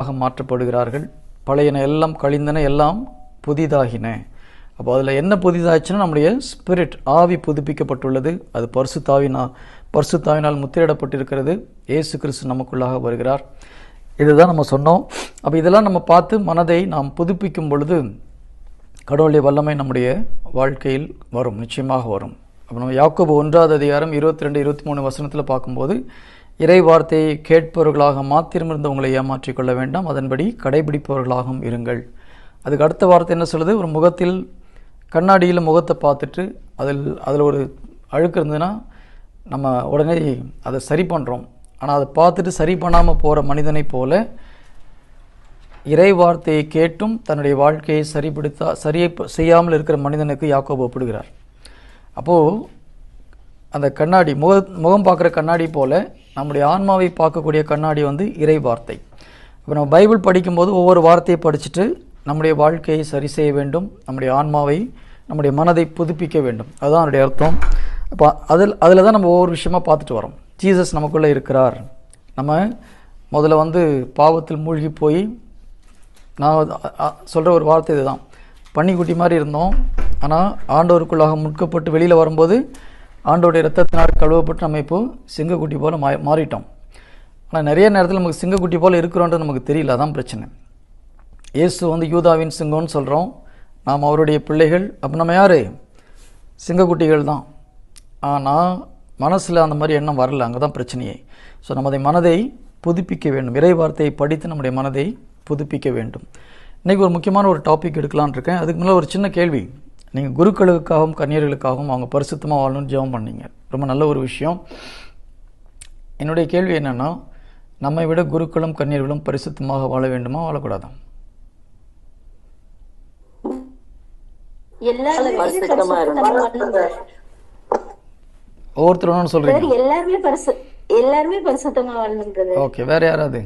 ஆக மாற்றப்படுகிறார்கள். பழையன எல்லாம் கழிந்தன எல்லாம் புதிதாகின. அப்போ அதில் என்ன புதிதாச்சுன்னா நம்முடைய ஸ்பிரிட் ஆவி புதுப்பிக்கப்பட்டுள்ளது. அது பரிசுத்தாவினா பரிசுத்தாவினால் முத்திரையிடப்பட்டிருக்கிறது. ஏசு கிறிஸ்து நமக்குள்ளாக வருகிறார். இதுதான் நம்ம சொன்னோம். அப்போ இதெல்லாம் நம்ம பார்த்து மனதை நாம் புதுப்பிக்கும் பொழுது கடவுளுடைய வல்லமை நம்முடைய வாழ்க்கையில் வரும் நிச்சயமாக வரும். அப்போ நம்ம யாக்கோபு ஒன்றாவது அதிகாரம் இருபத்தி ரெண்டு இருபத்தி மூணு வசனத்தில் பார்க்கும்போது இறை வார்த்தையை கேட்பவர்களாக மாத்திரமிருந்து உங்களை ஏமாற்றிக் கொள்ள வேண்டாம். அதன்படி கடைபிடிப்பவர்களாகவும் இருங்கள். அதுக்கு அடுத்த வார்த்தை என்ன சொல்லுது? ஒரு முகத்தில் கண்ணாடியில் முகத்தை பார்த்துட்டு அதில் அதில் ஒரு அழுக்கு இருந்ததுன்னா நம்ம உடனே அதை சரி பண்ணுறோம் ஆனால் அதை பார்த்துட்டு சரி பண்ணாமல் போகிற மனிதனைப் போல இறை வார்த்தையை கேட்டும் தன்னுடைய வாழ்க்கையை சரிப்படுத்தா சரியை செய்யாமல் இருக்கிற மனிதனுக்கு யாக்கோபு ஒப்பிடுகிறார். அப்போது அந்த கண்ணாடி முக முகம் பார்க்குற கண்ணாடி போல நம்முடைய ஆன்மாவை பார்க்கக்கூடிய கண்ணாடி வந்து இறை வார்த்தை. இப்போ நம்ம பைபிள் படிக்கும்போது ஒவ்வொரு வார்த்தையை படிச்சுட்டு நம்முடைய வாழ்க்கையை சரி செய்ய வேண்டும். நம்முடைய ஆன்மாவை நம்முடைய மனதை புதுப்பிக்க வேண்டும். அதுதான் அதனுடைய அர்த்தம். இப்போ அதில் அதில் தான் நம்ம ஒவ்வொரு விஷயமா பார்த்துட்டு வரோம். ஜீசஸ் நமக்குள்ளே இருக்கிறார். நம்ம முதல்ல வந்து பாவத்தில் மூழ்கி போய் நான் சொல்கிற ஒரு வார்த்தை இதுதான். பன்னிக்குட்டி மாதிரி இருந்தோம். ஆனால் ஆண்டவருக்குள்ளாக முட்கப்பட்டு வெளியில் வரும்போது ஆண்டோடைய ரத்தத்தினால் கழுவப்பட்டு நம்ம இப்போ சிங்கக்குட்டி போல் மா மாறிட்டோம். ஆனால் நிறைய நேரத்தில் நமக்கு சிங்கக்குட்டி போல் இருக்கிறோன்றது நமக்கு தெரியல. அதான் பிரச்சனை. இயேசு வந்து யூதாவின் சிங்கம்னு சொல்கிறோம் நாம் அவருடைய பிள்ளைகள். அப்போ நம்ம யார்? சிங்கக்குட்டிகள் தான். ஆனால் மனசில் அந்த மாதிரி எண்ணம் வரல. அங்கே தான் பிரச்சனையே. ஸோ நமது மனதை புதுப்பிக்க வேண்டும். இறை வார்த்தையை படித்து நம்முடைய மனதை புதுப்பிக்க வேண்டும். இன்றைக்கி ஒரு முக்கியமான ஒரு டாபிக் எடுக்கலான்னு இருக்கேன். அதுக்கு மேலே ஒரு சின்ன கேள்வி. நீங்கள் குருக்களுக்காகவும் கன்னியர்களுக்காகவும் அவங்க பரிசுத்தமாக வாழணும்னு ஜெபம் பண்ணீங்க. ரொம்ப நல்ல ஒரு விஷயம். என்னுடைய கேள்வி என்னென்னா நம்மை விட குருக்களும் கன்னியர்களும் பரிசுத்தமாக வாழ வேண்டுமா வாழக்கூடாதா? எல்லாருமே பரிசுத்தமா பரிசுத்தமா ஒவ்வொருத்தரும் brother, எல்லாருமே பரிசு எல்லாருமே பரிசுத்தமா வாழணுங்கிறது ஓகே வேறு யாராவது?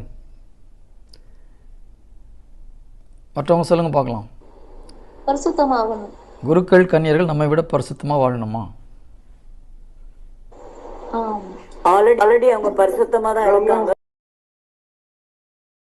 மற்றவங்க சொல்லுங்க பார்க்கலாம். பரிசுத்தமாகணும். குருக்கள் கன்னியர்கள் நம்மை விட பரிசுத்தமாக வாழணுமா? ஆல்ரெடி ஆல்ரெடி அவங்க பரிசுத்தமா தான் இருக்காங்க.